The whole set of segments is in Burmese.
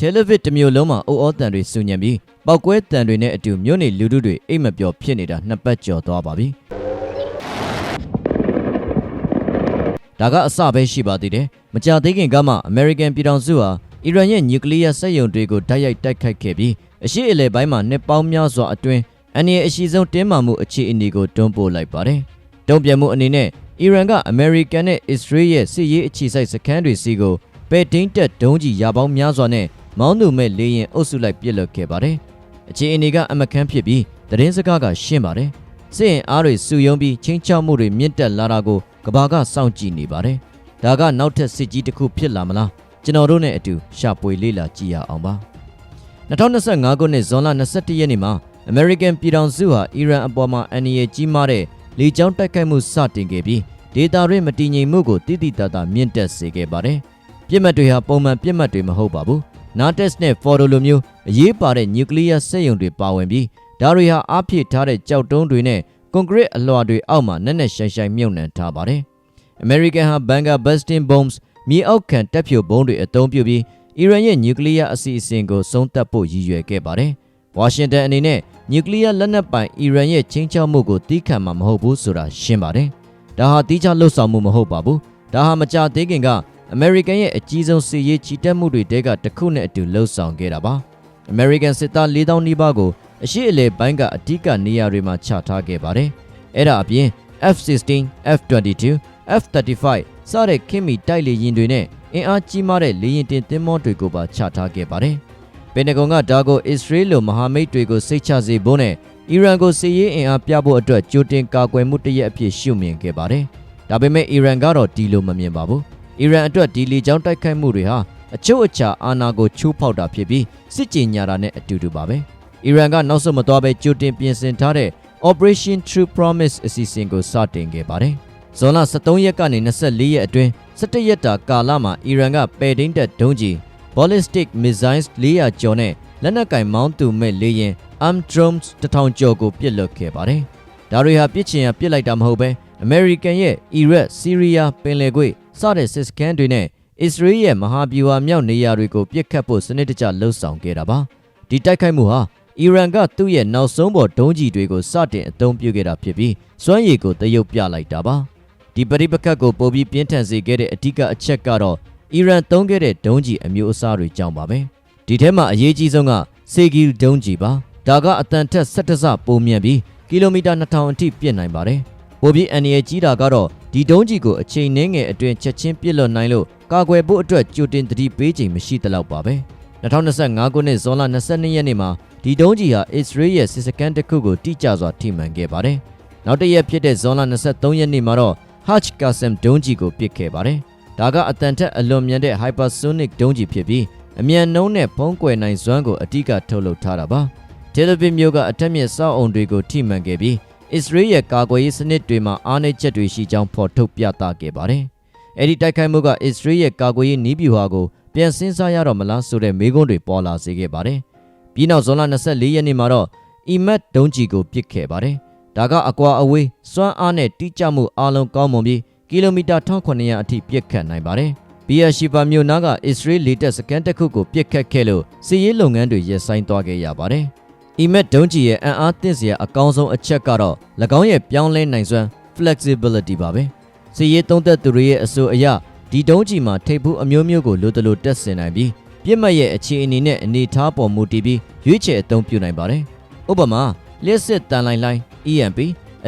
တယ်လီဗစ်တစ်မျိုးလုံးမှာအုတ်အောတန်တွေစူညံပြီးပောက်ကွဲတန်တွေနဲ့အတူမြို့နေလူထုတွေအိတ်မပျော်ဖြစ်နေတာနှစ်ပတ်ကျော်သွားပါပြီဒါကအစပဲရှိပါသေးတယ်မကြသေးခင်ကမှအမေရိကန်ပြည်ထောင်စုဟာအီရန်ရဲ့နျူကလ িয়ার စက်ရုံတွေကိုတိုက်ရိုက်တိုက်ခိုက်ခဲ့ပြီးအရှိအလဲပိုင်းမှာနှစ်ပေါင်းများစွာအတွင်းအန်ရအရှိဆုံးတင်းမာမှုအခြေအနေကိုတွန်းပို့လိုက်ပါတယ်တုံ့ပြန်မှုအနေနဲ့အီရန်ကအမေရိကန်နဲ့အစ္စရေးရဲ့စစ်ရေးအခြေစိုက်စခန်းတွေစီကိုပဲဒင်းတက်ဒုံးကြီးရာပေါင်းများစွာနဲ့ မောင်းသူမဲ့လေရင်အုပ်စုလိုက်ပစ်လွတ်ခဲ့ပါတယ်။အခြေအနေကအမခန့်ဖြစ်ပြီးသတင်းစကားကရှင်းပါတယ်။စစ်ရင်အားတွေစုယုံပြီးချင်းချောက်မှုတွေမြင့်တက်လာတာကိုကဘာကစောင့်ကြည့်နေပါတယ်။ဒါကနောက်ထပ်စစ်ကြီးတစ်ခုဖြစ်လာမလားကျွန်တော်တို့နဲ့အတူရှာပွေလေ့လာကြည့်ရအောင်ပါ။2025ခုနှစ်ဇွန်လ21ရက်နေ့မှာအမေရိကန်ပြည်ထောင်စုဟာအီရန်အပေါ်မှာအန်ရီကြီးမားတဲ့လေကြောင်းတိုက်ခိုက်မှုစတင်ခဲ့ပြီးဒေတာရင်းမတည်ငြိမ်မှုကိုတိတိတတ်တာမြင့်တက်စေခဲ့ပါတယ်။ပြစ်မှတ်တွေဟာပုံမှန်ပြစ်မှတ်တွေမဟုတ်ပါဘူး။ Nates နဲ့ Fordo လိုမျိုးအရေးပါတဲ့နျူကလ িয়ার စက်ရုံတွေပါဝင်ပြီးဒါတွေဟာအဖြစ်ထားတဲ့ကြောက်တုံးတွေနဲ့ကွန်ကရစ်အလွှာတွေအောက်မှာနက်နက်ရှိုင်ရှိုင်မြုပ်နှံထားပါတယ်။ American ဟာ Banga Busting Bombs မြေအောက်ခံတပ်ဖြိုဘုံးတွေအသုံးပြုပြီးအီရန်ရဲ့နျူကလ িয়ার အစီအစဉ်ကိုဆုံးသက်ဖို့ရည်ရွယ်ခဲ့ပါတယ်။ဝါရှင်တန်အနေနဲ့နျူကလ িয়ার လက်နက်ပိုင်အီရန်ရဲ့ချင်းချောက်မှုကိုတီးခံမှာမဟုတ်ဘူးဆိုတာရှင်းပါတယ်။ဒါဟာတီးခြားလှုပ်ဆောင်မှုမဟုတ်ပါဘူး။ဒါဟာမကြသေးခင်က အမေရိကန်ရဲ့အကြီးဆုံးစစ်ရေးချီတက်မှုတွေတဲကတစ်ခုနဲ့အတူလှုပ်ဆောင်ခဲ့တာပါ။ American စစ်သား4000နီးပါးကိုအရှိအလေပိုင်းကအဓိကနေရာတွေမှာချထားခဲ့ပါတယ်။အဲ့ဒါအပြင် F-16, F-22, F-35 စတဲ့ခင်မီတိုက်လေယာဉ်တွေနဲ့အင်အားကြီးမားတဲ့လေယာဉ်တင်သင်္ဘောတွေကိုပါချထားခဲ့ပါတယ်။ပင်တဂွန်ကဒါကိုအစ္စရေးလိုမဟာမိတ်တွေကိုစိတ်ချစေဖို့နဲ့အီရန်ကိုစစ်ရေးအင်အားပြဖို့အတွက်ကြိုတင်ကာကွယ်မှုတရက်အဖြစ်ရှုမြင်ခဲ့ပါတယ်။ဒါပေမဲ့အီရန်ကတော့ဒီလိုမမြင်ပါဘူး။ အီရန်အတွက်ဒီလီကြောင်းတိုက်ခိုက်မှုတွေဟာအချုပ်အခြာအာဏာကိုချိုးဖောက်တာဖြစ်ပြီးစစ်ကြေညာတာနဲ့အတူတူပါပဲ။အီရန်ကနောက်ဆုံးမသွားပဲကြိုတင်ပြင်ဆင်ထားတဲ့ Operation True Promise အစီအစဉ်ကိုစတင်ခဲ့ပါတယ်။ဇွန်လ23ရက်ကနေ24ရက်အတွင်း17ရက်တာကာလမှာအီရန်ကပယ်ဒင်းတက်ဒုံးကြီး ballistic missiles 400ကျော်နဲ့လက်နက်ကင်မောင်းသူမဲ့လေယာဉ် armed drones 1000ကျော်ကိုပစ်လွတ်ခဲ့ပါတယ်။ဒါတွေဟာပြစ်ချင်ရပစ်လိုက်တာမဟုတ်ပဲအမေရိကန်ရဲ့အီရတ်၊ဆီးရီးယားပင်လယ်ကွေ့ စတဲ့စစ်စခန်းတွေနဲ့အစ္စရေးရဲ့မဟာဗျူဟာမြောက်နေရာတွေကိုပစ်ခတ်ဖို့စနစ်တကျလှုပ်ဆောင်ခဲ့တာပါ။ဒီတိုက်ခိုက်မှုဟာအီရန်ကသူ့ရဲ့နောက်ဆုံးပေါ်ဒုံးကျည်တွေကိုစတင်အသုံးပြုခဲ့တာဖြစ်ပြီးစွမ်းရည်ကိုတရုပ်ပြလိုက်တာပါ။ဒီပရိပခတ်ကိုပိုပြီးပြင်းထန်စေခဲ့တဲ့အဓိကအချက်ကတော့အီရန်သုံးခဲ့တဲ့ဒုံးကျည်အမျိုးအစားတွေကြောင့်ပါပဲ။ဒီထဲမှာအရေးကြီးဆုံးကစေဂီဒုံးကျည်ပါ။ဒါကအတန်ထက်17ဆပိုမြန်ပြီးကီလိုမီတာ2000အထိပြစ်နိုင်ပါတယ်။ ပိုပြီးအန်ရကြီးတာကတော့ဒီဒုံးကျည်ကိုအချိန်နှင်းငယ်အတွင်းချက်ချင်းပြစ်လွတ်နိုင်လို့ကာကွယ်ဖို့အတွက်ကြိုတင်သတိပေးချိန်မရှိသလောက်ပါပဲ2025ခုနှစ်ဇွန်လ22ရက်နေ့မှာဒီဒုံးကျည်ဟာအစ္စရေးရဲ့စစ်စခန်းတစ်ခုကိုတိကျစွာထိမှန်ခဲ့ပါတယ်နောက်တစ်ရက်ဖြစ်တဲ့ဇွန်လ23ရက်နေ့မှာတော့ Hajj Qasem ဒုံးကျည်ကိုပစ်ခဲ့ပါတယ်ဒါကအတန်ထက်အလွန်မြန်တဲ့ hypersonic ဒုံးကျည်ဖြစ်ပြီးအမြန်နှုံးနဲ့ဖုံးကွယ်နိုင်စွမ်းကိုအတိအကထုတ်လုပ်ထားတာပါတယ်လီဗစ်မျိုးကအထက်မြင့်စောက်အုံတွေကိုထိမှန်ခဲ့ပြီး အစ္စရေးရဲ့ကာကွယ်ရေးစနစ်တွေမှာအားနည်းချက်တွေရှိကြောင်းဖော်ထုတ်ပြသခဲ့ပါတယ်။အဲဒီတိုက်ခိုက်မှုကအစ္စရေးရဲ့ကာကွယ်ရေးနည်းဗျူဟာကိုပြန်စင်းစားရတော့မလားဆိုတဲ့မေးခွန်းတွေပေါ်လာစေခဲ့ပါတယ်။ပြီးနောက်ဇွန်လ24ရက်နေ့မှာတော့အီမတ်ဒုံးကြီးကိုပစ်ခဲ့ပါတယ်။ဒါကအကွာအဝေးစွမ်းအားနဲ့တိကျမှုအားလုံးကောင်းမွန်ပြီးကီလိုမီတာ1900အထိပစ်ခတ်နိုင်ပါတယ်။ဘီယာရှိပါမြို့နာကအစ္စရေးလေတပ်စခန်းတစ်ခုကိုပစ်ခတ်ခဲ့လို့စစ်ရေးလုပ်ငန်းတွေရပ်ဆိုင်းသွားခဲ့ရပါတယ်။ EMET ဒုံးကျည်ရဲ့အံ့အားသင့်စရာအကောင်းဆုံးအချက်ကတော့၎င်းရဲ့ပြောင်းလဲနိုင်စွမ်း flexibility ပါပဲစီရေးသုံးသက်သူတွေရဲ့အဆိုအရဒီဒုံးကျည်မှာထိပ်ဖူးအမျိုးမျိုးကိုလိုတလိုတက်ဆင်နိုင်ပြီးပြစ်မှတ်ရဲ့အခြေအနေနဲ့အနေထားပေါ်မူတည်ပြီးရွေးချယ်အသုံးပြုနိုင်ပါတယ်ဥပမာလျှက်စစ်တန်လိုင်းလိုင်း EMP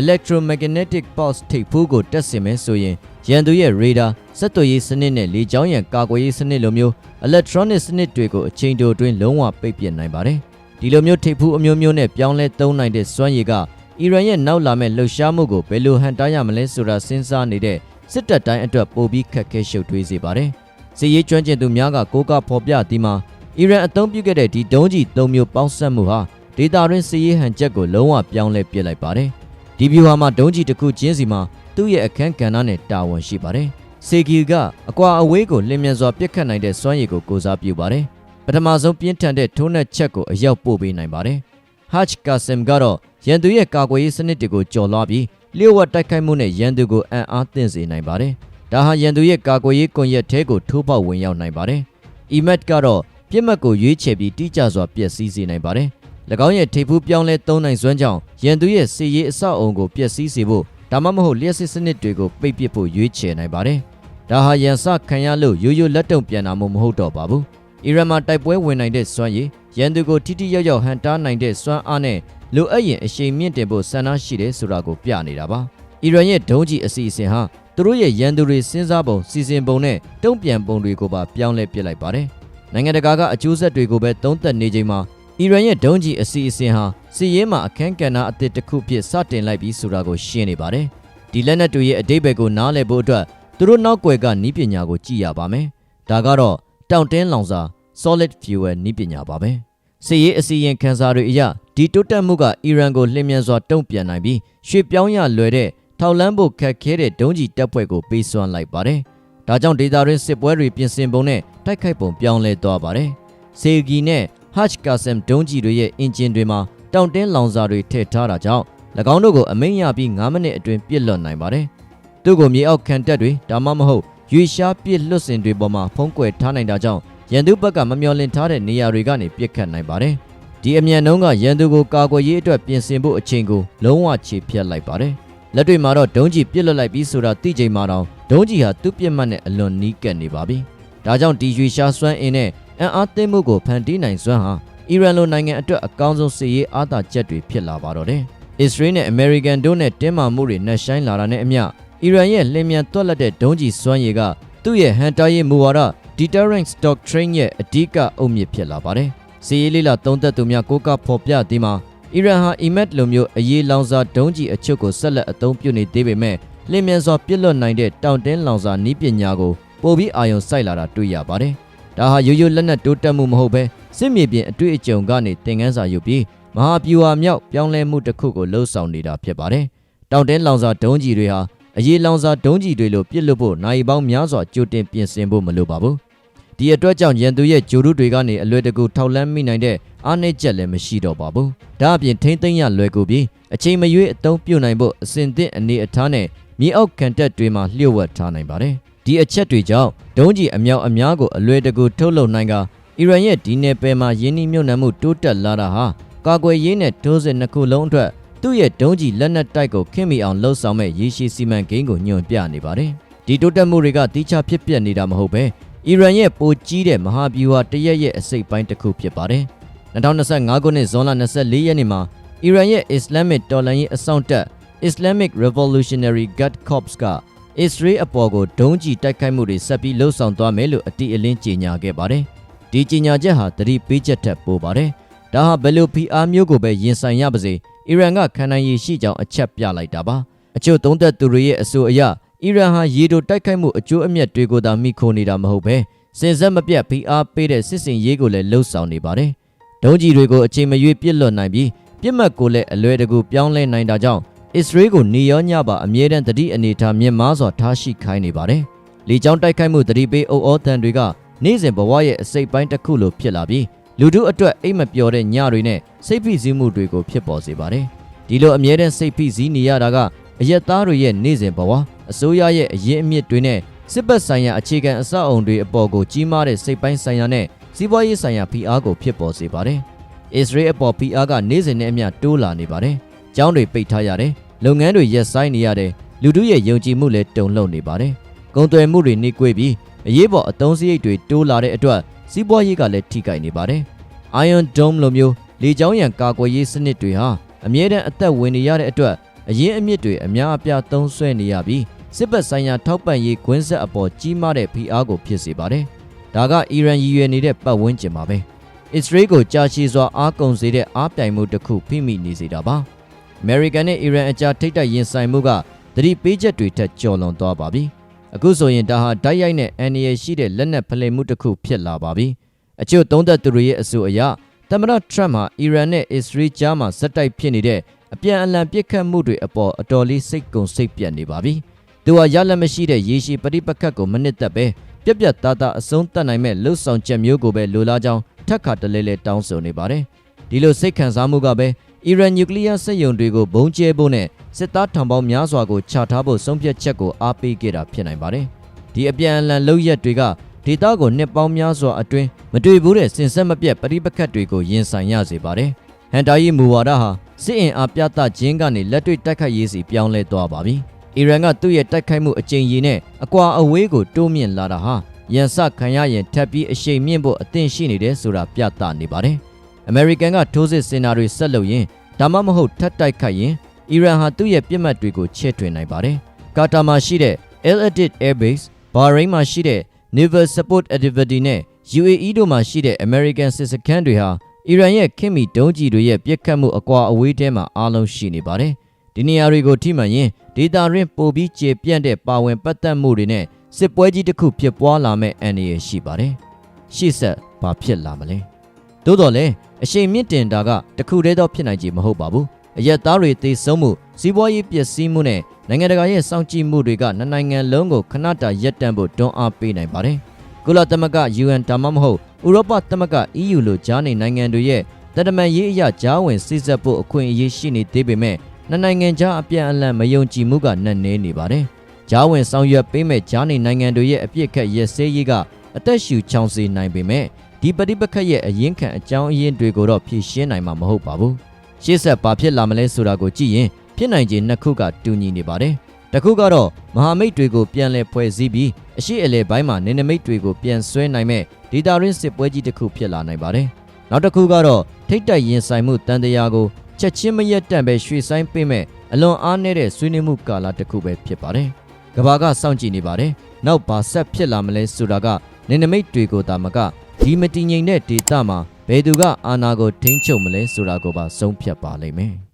electromagnetic pulse ထိပ်ဖူးကိုတက်ဆင်မယ်ဆိုရင်ရန်သူရဲ့ radar စက်သွေးရေးစနစ်နဲ့လေကြောင်းရန်ကာကွယ်ရေးစနစ်လိုမျိုး electronic စနစ်တွေကိုအချိန်တိုအတွင်းလုံးဝပိတ်ပင်နိုင်ပါတယ် ဒီလိုမျိုးထိပ်ဖူးအမျိုးမျိုးနဲ့ပြောင်းလဲသုံးနိုင်တဲ့စွမ်းရည်ကအီရန်ရဲ့နောက်လာမဲ့လှုပ်ရှားမှုကိုဘယ်လိုဟန်တားရမလဲဆိုတာစဉ်းစားနေတဲ့စစ်တပ်တိုင်းအတွက်ပိုပြီးခက်ခဲရှုပ်ထွေးစေပါတယ်။စစ်ရေးကျွမ်းကျင်သူများကကိုကဖော်ပြဒီမှာအီရန်အသုံးပြုခဲ့တဲ့ဒီဒုံးကျည်၃မျိုးပေါင်းစပ်မှုဟာဒေတာရင်းစစ်ရေးဟန်ချက်ကိုလုံးဝပြောင်းလဲပစ်လိုက်ပါတယ်။ဒီဗျူဟာမှာဒုံးကျည်တစ်ခုချင်းစီမှာသူ့ရဲ့အခန်းကဏ္ဍနဲ့တာဝန်ရှိပါတယ်။စေဂီကအကွာအဝေးကိုလျင်မြန်စွာပစ်ခတ်နိုင်တဲ့စွမ်းရည်ကိုကိုစားပြုပါတယ်။ပ ထမဆုံးပြင်းထန်တဲ့ထိုးနှက်ချက်ကိုအရောက်ပို့ပေးနိုင်ပါတယ်။ Hajj Qasim ကတော့ရန်သူရဲ့ကာကွယ်ရေးစနစ်တွေကိုကျော်လွှားပြီးလျှို့ဝှက်တိုက်ခိုက်မှုနဲ့ရန်သူကိုအံ့အားသင့်စေနိုင်ပါတယ်။ဒါဟာရန်သူရဲ့ကာကွယ်ရေးကွန်ရက်ထဲကိုထိုးပေါက်ဝင်ရောက်နိုင်ပါတယ်။ EMET ကတော့ပြစ်မှတ်ကိုရွေးချယ်ပြီးတိကျစွာပျက်စီးစေနိုင်ပါတယ်။၎င်းရဲ့ထိပ်ဖူးပြောင်းလဲသုံးနိုင်စွမ်းကြောင့်ရန်သူရဲ့စီရေးအဆောက်အုံကိုပျက်စီးစေဖို့ဒါမှမဟုတ်လျှက်စစ်စနစ်တွေကိုပိတ်ပစ်ဖို့ရွေးချယ်နိုင်ပါတယ်။ဒါဟာရန်စခံရလို့ရိုးရိုးလက်တုံပြန်တာမျိုးမဟုတ်တော့ပါဘူး။ အီရန်မှာတိုက်ပွဲဝင်နိုင်တဲ့စွမ်းရည်ရန်သူကိုထိထိရောက်ရောက်ဟန်တားနိုင်တဲ့စွမ်းအားနဲ့လိုအပ်ရင်အရှိန်မြင့်တင်ဖို့ဆန္ဒရှိတယ်ဆိုတာကိုပြနေတာပါ။အီရန်ရဲ့ဒုံးကျည်အစီအစဉ်ဟာသူတို့ရဲ့ရန်သူတွေစဉ်းစားပုံစီစဉ်ပုံနဲ့တုံ့ပြန်ပုံတွေကိုပါပြောင်းလဲပစ်လိုက်ပါတယ်။နိုင်ငံတကာကအကျိုးဆက်တွေကိုပဲသုံးသပ်နေချိန်မှာအီရန်ရဲ့ဒုံးကျည်အစီအစဉ်ဟာစီးရဲမှာအခန်းကဏ္ဍအသစ်တစ်ခုဖြစ်စတင်လိုက်ပြီးဆိုတာကိုရှင်းနေပါတယ်။ဒီလက်နက်တွေရဲ့အတိတ်ဘက်ကိုနားလည်ဖို့အတွက်သူတို့နောက်ွယ်ကနီးပညာကိုကြည့်ရပါမယ်။ဒါကတော့ တောင်တင်းလောင်စာ solid fuel နီးပညာပါပဲ။စီးရဲအစီရင်ခံစာတွေအရဒီတိုးတက်မှုကအီရန်ကိုလျင်မြန်စွာတုံ့ပြန်နိုင်ပြီးရွှေ့ပြောင်းရလွယ်တဲ့ထောက်လန်းဖို့ခက်ခဲတဲ့ဒုံးကျည်တပ်ဖွဲ့ကိုပေးစွမ်းလိုက်ပါတယ်။ဒါကြောင့်ဒေတာရင်းစစ်ပွဲတွေပြင်ဆင်ပုံနဲ့တိုက်ခိုက်ပုံပြောင်းလဲသွားပါတယ်။စေဂီနဲ့ Hajj Qasim ဒုံးကျည်တွေရဲ့အင်ဂျင်တွေမှာတောင်တင်းလောင်စာတွေထည့်ထားတာကြောင့်၎င်းတို့ကိုအမိန့်ရပြီး9မိနစ်အတွင်းပြစ်လွတ်နိုင်ပါတယ်။သူ့ကိုမြေအောက်ခံတက်တွေဒါမှမဟုတ် ရွေရှားပြစ်လွတ်စင်တွေပေါ်မှာဖုံးကွယ်ထားနိုင်တာကြောင့်ရန်သူဘက်ကမမျော်လင့်ထားတဲ့နေရာတွေကနေပြစ်ခတ်နိုင်ပါတယ်။ဒီအမြန်နှုံးကရန်သူကိုကာကွယ်ရေးအတွက်ပြင်ဆင်ဖို့အချိန်ကိုလုံးဝခြေဖြတ်လိုက်ပါတယ်။လက်တွေမှာတော့ဒုံးကျည်ပြစ်လွတ်လိုက်ပြီးဆိုတာသိချိန်မှာတော့ဒုံးကျည်ဟာသူ့ပြစ်မှတ်နဲ့အလွန်နီးကပ်နေပါပြီ။ဒါကြောင့်ဒီရွေရှားစွမ်းအင်နဲ့အန်အားသိမ်းမှုကိုဖန်တီးနိုင်စွမ်းဟာအီရန်လိုနိုင်ငံအတွက်အကောင်းဆုံးစစ်ရေးအားသာချက်တွေဖြစ်လာပါတော့တယ်။အစ္စရေးနဲ့အမေရိကန်တို့နဲ့တင်းမာမှုတွေနှက်ဆိုင်လာတာနဲ့အမျှ အီရန်ရဲ့လျင်မြန်တွက်လက်တဲ့ဒုံးကျည်စွမ်းရည်ကသူ့ရဲ့ဟန်တာရေးမူဝါဒ deterrence doctrine ရဲ့အဓိကအုတ်မြစ်ဖြစ်လာပါတယ်။စီရေးလေးလာသုံးသက်သူများကိုကဖော်ပြသည်မှာအီရန်ဟာအီမက်လိုမျိုးအရေးလောင်စာဒုံးကျည်အချုပ်ကိုဆက်လက်အသုံးပြုနေသေးပေမဲ့လျင်မြန်စွာပြစ်လွတ်နိုင်တဲ့တောင်တင်းလောင်စာနည်းပညာကိုပိုပြီးအာရုံစိုက်လာတာတွေ့ရပါတယ်။ဒါဟာရိုးရိုးလက်နက်တိုးတက်မှုမဟုတ်ဘဲစစ်မြေပြင်အတွေ့အကြုံကနေသင်ခန်းစာယူပြီးမဟာပြူဟာမြောက်ပြောင်းလဲမှုတစ်ခုကိုလှုပ်ဆောင်နေတာဖြစ်ပါတယ်။တောင်တင်းလောင်စာဒုံးကျည်တွေဟာ အရေးလောင်စာဒုံးကျည်တွေလိုပြစ်လွတ်ဖို့နိုင်ပေါင်းများစွာကြိုတင်ပြင်ဆင်ဖို့မလိုပါဘူး။ဒီအတွက်ကြောင့်ရန်သူရဲ့ဂျိုရုတွေကနေအလွယ်တကူထောက်လန်းမိနိုင်တဲ့အားနည်းချက်လည်းမရှိတော့ပါဘူး။ဒါအပြင်ထိမ့်သိမ်းရလွယ်ကူပြီးအချိန်မရွေးအသုံးပြုနိုင်ဖို့အစဉ်သင့်အနေအထားနဲ့မြေအောက်ခံတက်တွေမှာလျှို့ဝှက်ထားနိုင်ပါတယ်။ဒီအချက်တွေကြောင့်ဒုံးကျည်အမြောက်အများကိုအလွယ်တကူထုတ်လုပ်နိုင်ကအီရန်ရဲ့ဒီနယ်ပယ်မှာယင်းနှိမ့်နှံမှုတိုးတက်လာတာဟာကာကွယ်ရေးနဲ့ဒိုးစစ်နှစ်ခုလုံးအတွက် သူ့ရဲ့ဒုံးကျည်လက်နက်တိုက်ကိုခင်မီအောင်လှုပ်ဆောင်မဲ့ရေရှည်စီမံကိန်းကိုညွှန်ပြနေပါတယ်။ဒီတိုးတက်မှုတွေကတိကျဖြစ်ပျက်နေတာမဟုတ်ပဲအီရန်ရဲ့ပိုကြီးတဲ့မဟာဗျူဟာတရက်ရဲ့အစိတ်ပိုင်းတစ်ခုဖြစ်ပါတယ်။2025ခုနှစ်ဇွန်လ24ရက်နေ့မှာအီရန်ရဲ့ Islamic တော်လှန်ရေးအစောင့်တပ် Islamic Revolutionary Guard Corps ကအစ္စရေးအပေါ်ကိုဒုံးကျည်တိုက်ခိုက်မှုတွေဆက်ပြီးလှုပ်ဆောင်သွားမယ်လို့အတိအလင်းကြေညာခဲ့ပါတယ်။ဒီကြေညာချက်ဟာသတိပေးချက်ထက်ပိုပါတယ်။ ဒါဟာဘယ်လို PR မျိုးကိုပဲရင်ဆိုင်ရပါစေအီရန်ကခံနိုင်ရည်ရှိကြောင်းအချက်ပြလိုက်တာပါ။အချို့သုံးသက်သူတွေရဲ့အဆိုအရအီရန်ဟာရေတိုတိုက်ခိုက်မှုအကျိုးအမြတ်တွေကိုသာမိခိုနေတာမဟုတ်ပဲစင်ဆက်မပြတ် PR ပေးတဲ့စစ်စင်ရေးကိုလည်းလှုပ်ဆောင်နေပါတယ်။ဒုံးကျည်တွေကိုအချိန်မရွေးပြစ်လွတ်နိုင်ပြီးပြစ်မှတ်ကိုလည်းအလွယ်တကူပြောင်းလဲနိုင်တာကြောင့်အစ္စရေးကိုနေရောညပါအမြဲတမ်းတတိအနေထားမြင့်မားစွာထားရှိခိုင်းနေပါတယ်။လေကြောင်းတိုက်ခိုက်မှုတတိပေးအုပ်အောတန်တွေကနေ့စဉ်ဘဝရဲ့အစိတ်ပိုင်းတစ်ခုလိုဖြစ်လာပြီး လူတို့အတွက်အိမ်မပျော်တဲ့ညတွေနဲ့စိတ်ဖိစီးမှုတွေကိုဖြစ်ပေါ်စေပါတယ်။ဒီလိုအမြဲတမ်းစိတ်ဖိစီးနေရတာကအယက်သားတွေရဲ့နေ့စဉ်ဘဝအစိုးရရဲ့အရင်အမြစ်တွေနဲ့စစ်ပတ်ဆိုင်ရာအခြေခံအဆောက်အုံတွေအပေါ်ကိုကြီးမားတဲ့စိတ်ပိုင်းဆိုင်ရာနဲ့စီးပွားရေးဆိုင်ရာဖိအားကိုဖြစ်ပေါ်စေပါတယ်။အစ္စရေးအပေါ်ဖိအားကနေ့စဉ်နဲ့အမျှတိုးလာနေပါတယ်။ကျောင်းတွေပိတ်ထားရတယ်။လုပ်ငန်းတွေရပ်ဆိုင်းနေရတယ်။လူတို့ရဲ့ယုံကြည်မှုလည်းတုန်လှုပ်နေပါတယ်။ကုန်သွယ်မှုတွေနှိကွေးပြီးအရေးပေါ်အသုံးစရိတ်တွေတိုးလာတဲ့အတွက်စီးပွားရေးကလည်းထိခိုက်နေပါတယ်။ Iron Dome လိုမျိုးလေကြောင်းရန်ကာကွယ်ရေးစနစ်တွေဟာအမြဲတမ်းအသက်ဝင်နေရတဲ့အတွက်အရင်အမြစ်တွေအများအပြားသုံးဆွဲနေရပြီးစစ်ဘက်ဆိုင်ရာထောက်ပံ့ရေးကွင်းဆက်အပေါ်ကြီးမားတဲ့ဖိအားကိုဖြစ်စေပါတယ်။ဒါကအီရန်ရည်ရွယ်နေတဲ့ပတ်ဝန်းကျင်ပါပဲ။အစ္စရေးကိုကြာရှည်စွာအားကုန်စေတဲ့အားပြိုင်မှုတစ်ခုဖိမိနေစေတာပါ။ American နဲ့ Iran အကြားထိပ်တိုက်ရင်ဆိုင်မှုကသတိပေးချက်တွေထက်ကျော်လွန်သွားပါပြီ။အခုဆိုရင်ဒါဟာဓာတ်ရိုက်နဲ့အန်ရီရှိတဲ့လက်နက်ဖလှယ်မှုတစ်ခုဖြစ်လာပါပြီ။ အချို့သုံးသက်သူတွေရဲ့အဆိုအရသမ္မတထရန့်ဟာအီရန်နဲ့အစ္စရေးကြားမှာဇက်တိုက်ဖြစ်နေတဲ့အပြန်အလှန်ပစ်ခတ်မှုတွေအပေါ်အတော်လေးစိတ်ကုံစိတ်ပြတ်နေပါပြီ။သူဟာရလက်မရှိတဲ့ရေရှည်ပဋိပက္ခကိုမနစ်သက်ပဲပြက်ပြက်သားသားအဆုံးသတ်နိုင်မဲ့လှုပ်ဆောင်ချက်မျိုးကိုပဲလိုလားကြောင်းထက်ခါတလဲလဲတောင်းဆိုနေပါတယ်။ဒီလိုစိတ်ခံစားမှုကပဲအီရန်နျူကလ িয়ার စက်ရုံတွေကိုဘုံကျဲဖို့နဲ့စစ်သားထောင်ပေါင်းများစွာကိုချထားဖို့ဆုံးဖြတ်ချက်ကိုအားပေးခဲ့တာဖြစ်နိုင်ပါတယ်။ဒီအပြန်အလှန်လှုပ်ရက်တွေက ဒေသကိုနှစ်ပေါင်းများစွာအတွင်းမတွေ့ဘူးတဲ့စင်ဆက်မပြတ်ပဋိပက္ခတွေကိုရင်ဆိုင်ရစေပါတယ်။ဟန်တာယီမူဝါဒဟာစစ်အင်အားပြသခြင်းကနေလက်တွေ့တိုက်ခိုက်ရေးစီပြောင်းလဲသွားပါပြီ။အီရန်ကသူ့ရဲ့တိုက်ခိုက်မှုအကြိမ်ကြီးနဲ့အကွာအဝေးကိုတိုးမြင့်လာတာဟာရန်စခံရရင်ထပ်ပြီးအရှိန်မြင့်ဖို့အသင့်ရှိနေတယ်ဆိုတာပြသနေပါတယ်။အမေရိကန်ကထိုးစစ်စင်တာတွေဆက်လုပ်ရင်ဒါမှမဟုတ်ထပ်တိုက်ခိုက်ရင်အီရန်ဟာသူ့ရဲ့ပြစ်မှတ်တွေကိုချဲ့ထွင်နိုင်ပါတယ်။ကာတာမှာရှိတဲ့ El Adid Air Base, Bahrain မှာရှိတဲ့ Naval Support Activity နဲ့ UAE တို့မှာရှိတဲ့ American စစ်စခန်းတွေဟာအီရန်ရဲ့ခင်မီတုံးကြီးတွေရဲ့ပြစ်ခတ်မှုအကွာအဝေးထဲမှာအားလုံးရှိနေပါတယ်။ဒီနေရာတွေကိုထိမှန်ရင်ဒေတာရင်းပိုပြီးကျေပြန့်တဲ့ပါဝင်ပတ်သက်မှုတွေနဲ့စစ်ပွဲကြီးတစ်ခုဖြစ်ပွားလာမဲ့အန္တရာယ်ရှိပါတယ်။ရှေ့ဆက်ဘာဖြစ်လာမလဲ။သို့တော်လည်းအရှိန်မြင့်တင်တာကတခုတည်းတော့ဖြစ်နိုင်ကြမဟုတ်ပါဘူး အရက်သားတွေသေဆုံးမှုစီးပွားရေးပျက်စီးမှုနဲ့နိုင်ငံတကာရဲ့စောင့်ကြည့်မှုတွေကနှစ်နိုင်ငံလုံးကိုခဏတာရပ်တန့်ဖို့တွန်းအားပေးနိုင်ပါတယ်ကုလသမဂ္ဂ UN ဒါမှမဟုတ်ဥရောပသမဂ္ဂ EU လိုကြားနေနိုင်ငံတွေရဲ့တရမန်ရေးအရာကြားဝင်စိစက်ဖို့အခွင့်အရေးရှိနေသေးပေမဲ့နှစ်နိုင်ငံကြားအပြန်အလှန်မယုံကြည်မှုကနက်နဲနေပါတယ်ကြားဝင်ဆောင်ရွက်ပေးမဲ့ကြားနေနိုင်ငံတွေရဲ့အပြစ်ခတ်ရက်စဲရေးကအသက်ရှူချောင်စေနိုင်ပေမဲ့ဒီပဋိပက္ခရဲ့အရင်းခံအကြောင်းအရင်းတွေကိုတော့ဖြေရှင်းနိုင်မှာမဟုတ်ပါဘူး။ ရှေ့ဆက်ဘာဖြစ်လာမလဲဆိုတာကိုကြည့်ရင်ဖြစ်နိုင်ခြေနှစ်ခုကတူညီနေပါတယ်။တစ်ခုကတော့မဟာမိတ်တွေကိုပြန်လည်ဖွဲ့စည်းပြီးအရှိအလဲပိုင်းမှာနေနမိတ်တွေကိုပြန်ဆွဲနိုင်မဲ့ဒေတာရင်းစစ်ပွဲကြီးတစ်ခုဖြစ်လာနိုင်ပါတယ်။နောက်တစ်ခုကတော့ထိတ်တိုက်ရင်ဆိုင်မှုတန်တရားကိုချက်ချင်းမရက်တန့်ပဲရွှေ့ဆိုင်ပေးမဲ့အလွန်အားနည်းတဲ့ဆွေးနွေးမှုကာလတစ်ခုပဲဖြစ်ပါတယ်။ကဘာကစောင့်ကြည့်နေပါတယ်။နောက်ဘာဆက်ဖြစ်လာမလဲဆိုတာကနေနမိတ်တွေကိုသာမကဒီမတည်ငြိမ်တဲ့ဒေသမှာ ဘယ်သူကအာဏာကိုထိန်းချုပ်မလဲဆိုတာကိုပါဆုံးဖြတ်ပါလိမ့်မယ်